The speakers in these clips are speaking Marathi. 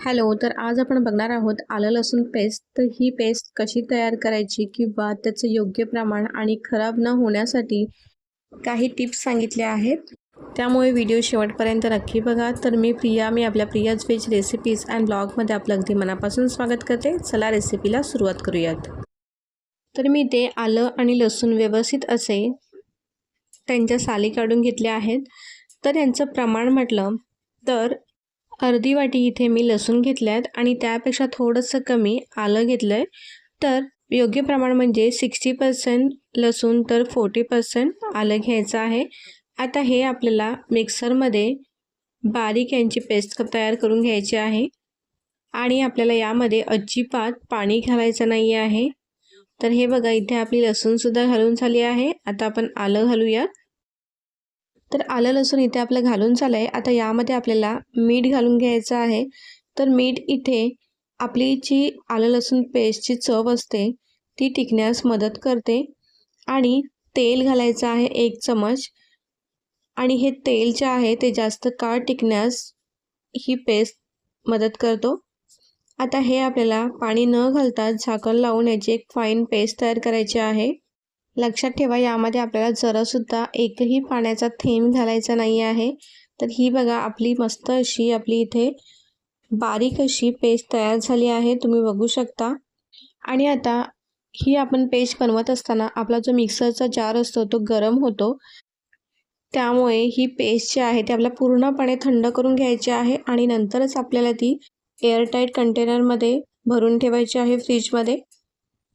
हॅलो तर आज आपण बघणार आहोत आलं लसूण पेस्ट. तर ही पेस्ट कशी तयार करायची किंवा त्याचं योग्य प्रमाण आणि खराब न होण्यासाठी काही टिप्स सांगितल्या आहेत. त्यामुळे व्हिडिओ शेवटपर्यंत नक्की बघा. तर मी प्रिया मी आपल्या प्रियाज वेज रेसिपीज अँड ब्लॉगमध्ये आपलं अगदी मनापासून स्वागत करते. चला रेसिपीला सुरुवात करूयात. तर मी ते आलं आणि लसूण व्यवस्थित असे त्यांच्या साली काढून घेतल्या आहेत. तर यांचं प्रमाण म्हटलं तर अर्धी वाटी इथे मी लसूण घेतल्या आहेत आणि त्यापेक्षा थोडंसं कमी आलं घेतलं आहे तर योग्य प्रमाण म्हणजे सिक्स्टी पर्सेंट लसूण तर फोर्टी पर्सेंट आलं घ्यायचं आहे. आता हे आपल्याला मिक्सरमध्ये बारीक यांची पेस्ट तयार करून घ्यायची आहे. आणि आपल्याला यामध्ये अजिबात पाणी घालायचं नाही आहे. तर हे बघा इथे आपली लसूणसुद्धा घालून झाली आहे. आता आपण आलं घालूयात. तर आलं लसूण इथे आपलं घालून झालं आहे आता यामध्ये आपल्याला मीठ घालून घ्यायचं आहे. तर मीठ इथे आपली जी आलं लसूण पेस्टची चव असते ती टिकण्यास मदत करते. आणि तेल घालायचं आहे एक चमच. आणि हे तेल जे आहे ते जास्त काळ टिकण्यास ही पेस्ट मदत करतो. आता हे आपल्याला पाणी न घालता झाकण लावून याची एक फाईन पेस्ट तयार करायची आहे. लक्षात ठेवा यामध्ये आपल्याला जरासुद्धा एकही पाण्याचा थेंब घालायचा नाही आहे. तर ही बघा आपली मस्त अशी आपली इथे बारीक अशी पेस्ट तयार झाली आहे तुम्ही बघू शकता. आणि आता ही आपण पेस्ट बनवत असताना आपला जो मिक्सरचा जार असतो तो गरम होतो. त्यामुळे ही पेस्ट जी आहे ती आपल्याला पूर्णपणे थंड करून घ्यायची आहे आणि नंतरच आपल्याला ती एअरटाईट कंटेनरमध्ये भरून ठेवायची आहे फ्रीजमध्ये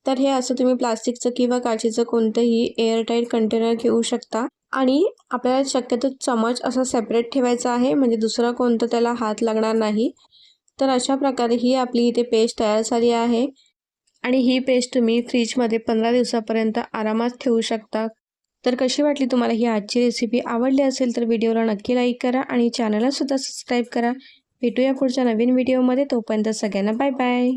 तर हे असं तुम्ही प्लास्टिकचं किंवा काचेचं कोणतंही एअरटाईट कंटेनर घेऊ शकता. आणि आपल्याला शक्यतो चमच असा सेपरेट ठेवायचा आहे म्हणजे दुसरा कोणतं त्याला हात लागणार नाही. तर अशा प्रकारे ही आपली इथे पेस्ट तयार झाली आहे. आणि ही पेस्ट तुम्ही फ्रीजमध्ये पंधरा दिवसापर्यंत आरामात ठेवू शकता. तर कशी वाटली तुम्हाला ही आजची रेसिपी आवडली असेल तर व्हिडिओला नक्की लाईक करा आणि चॅनललासुद्धा सबस्क्राईब करा. भेटूया पुढच्या नवीन व्हिडिओमध्ये तोपर्यंत सगळ्यांना बाय बाय